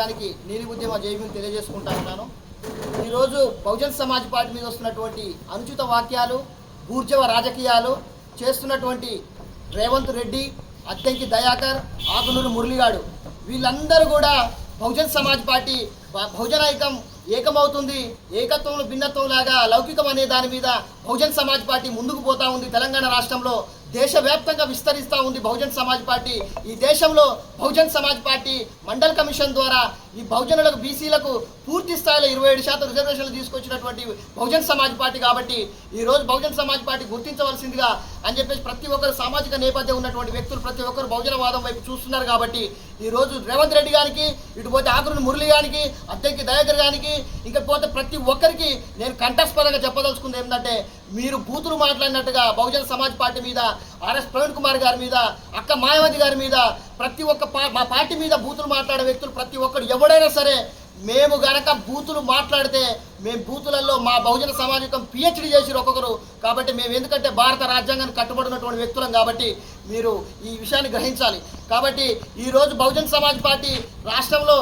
రాజ్యాంగానికి నీలి ఉద్యమ జైబీని తెలియజేసుకుంటా ఉన్నాను. ఈరోజు బహుజన్ సమాజ్ పార్టీ మీద వస్తున్నటువంటి అనుచిత వాక్యాలు గూర్జవ రాజకీయాలు చేస్తున్నటువంటి రేవంత్ రెడ్డి అత్తంకి దయాకర్ ఆకునూరు మురళిగాడు వీళ్ళందరూ కూడా బహుజన్ సమాజ్ పార్టీ బహుజనైకం ఏకమవుతుంది ఏకత్వంలో భిన్నత్వం లాగా లౌకికం అనే దాని మీద బహుజన్ సమాజ్ పార్టీ ముందుకు పోతా ఉంది. తెలంగాణ రాష్ట్రంలో దేశవ్యాప్తంగా విస్తరిస్తూ ఉంది బహుజన్ సమాజ్ పార్టీ. ఈ దేశంలో బహుజన్ సమాజ్ పార్టీ మండల్ కమిషన్ ద్వారా ఈ బహుజనులకు బీసీలకు పూర్తి స్థాయిలో ఇరవై ఏడు శాతం రిజర్వేషన్లు తీసుకొచ్చినటువంటి బహుజన్ సమాజ్ పార్టీ కాబట్టి ఈరోజు రోజు బహుజన్ సమాజ్ పార్టీ గుర్తించవలసిందిగా అని చెప్పేసి ప్రతి ఒక్కరు సామాజిక నేపథ్యం ఉన్నటువంటి వ్యక్తులు ప్రతి ఒక్కరు బహుజనవాదం వైపు చూస్తున్నారు కాబట్టి ఈరోజు రేవంత్ రెడ్డి గారికి ఇటు పోతే ఆకురుని మురళి గారికి అద్దెకి దయాకర్ గారికి ఇంకా పోతే ప్రతి ఒక్కరికి నేను కంఠస్పదంగా చెప్పదలుచుకుంది ఏంటంటే మీరు బూతులు మాట్లాడినట్టుగా బహుజన సమాజ్ పార్టీ మీద ఆర్ఎస్ ప్రవీణ్ కుమార్ గారి మీద అక్క మాయావతి గారి మీద ప్రతి ఒక్క పా- మా పార్టీ మీద బూతులు మాట్లాడే వ్యక్తులు ప్రతి ఒక్కరు ఎవడైనా సరే మేము గనక బూతులు మాట్లాడితే మేము బూతులలో మా బహుజన సమాజం పిహెచ్డి చేసి ఒక్కొక్కరు. కాబట్టి మేము ఎందుకంటే భారత రాజ్యాంగానికి కట్టుబడినటువంటి వ్యక్తులం కాబట్టి మీరు ఈ విషయాన్ని గ్రహించాలి. కాబట్టి ఈరోజు బహుజన సమాజ్ పార్టీ రాష్ట్రంలో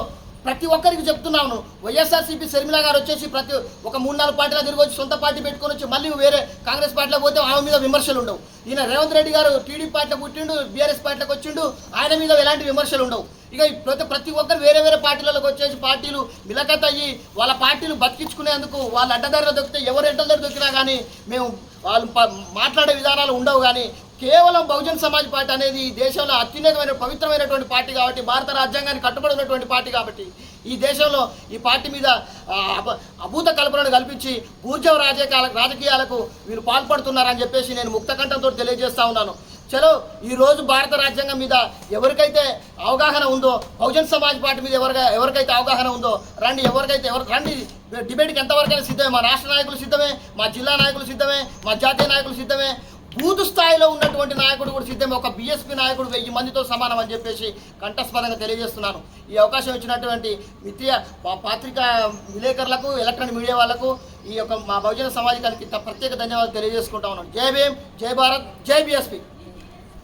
ప్రతి ఒక్కరికి చెప్తున్నాను వైఎస్ఆర్సీపీ శర్మిల గారు వచ్చేసి ప్రతి ఒక మూడు నాలుగు పార్టీలో తిరిగి వచ్చి సొంత పార్టీ పెట్టుకొని వచ్చి మళ్ళీ వేరే కాంగ్రెస్ పార్టీలో పోతే ఆమె మీద విమర్శలు ఉండవు. ఈయన రేవంత్ రెడ్డి గారు టీడీపీ పార్టీలో పుట్టిండు బీఆర్ఎస్ పార్టీలోకి వచ్చిండు ఆయన మీద ఎలాంటి విమర్శలు ఉండవు. ఇక ప్రతి ప్రతి ఒక్కరు వేరే వేరే పార్టీలకు వచ్చేసి పార్టీలు మిలకత్ అయ్యి వాళ్ళ పార్టీలు బతికించుకునేందుకు వాళ్ళ అడ్డదారిలో దొరికితే ఎవరు ఎంటదారి దొరికినా కానీ మేము వాళ్ళు మాట్లాడే విధానాలు ఉండవు కానీ కేవలం బహుజన్ సమాజ్ పార్టీ అనేది ఈ దేశంలో అత్యున్నతమైన పవిత్రమైనటువంటి పార్టీ కాబట్టి భారత రాజ్యాంగానికి కట్టుబడి ఉన్నటువంటి పార్టీ కాబట్టి ఈ దేశంలో ఈ పార్టీ మీద అభూత కల్పనను కల్పించి బూర్జవ రాజకీయాల రాజకీయాలకు వీరు పాల్పడుతున్నారని చెప్పేసి నేను ముక్తకంఠంతో తెలియజేస్తా ఉన్నాను. చలో ఈరోజు భారత రాజ్యాంగం మీద ఎవరికైతే అవగాహన ఉందో బహుజన్ సమాజ్ పార్టీ మీద ఎవరిగా ఎవరికైతే అవగాహన ఉందో రండి ఎవరికైతే ఎవరు రండి డిబేట్కి ఎంతవరకైనా సిద్ధమే. మా రాష్ట్ర నాయకులు సిద్ధమే మా జిల్లా నాయకులు సిద్ధమే మా జాతీయ నాయకులు సిద్ధమే. బూత్ స్థాయిలో ఉన్నటువంటి నాయకుడు కూడా సిద్ధం ఒక బీఎస్పీ నాయకుడు వెయ్యి మందితో సమానం అని చెప్పేసి కంఠస్పదంగా తెలియజేస్తున్నాను. ఈ అవకాశం ఇచ్చినటువంటి మిత్రియ పాత్రికా విలేకరులకు ఎలక్ట్రానిక్ మీడియా వాళ్ళకు ఈ యొక్క మా బహుజన సమాజానికి ప్రత్యేక ధన్యవాదాలు తెలియజేసుకుంటా ఉన్నాను. జై భీమ్ జై భారత్ జై బీఎస్పీ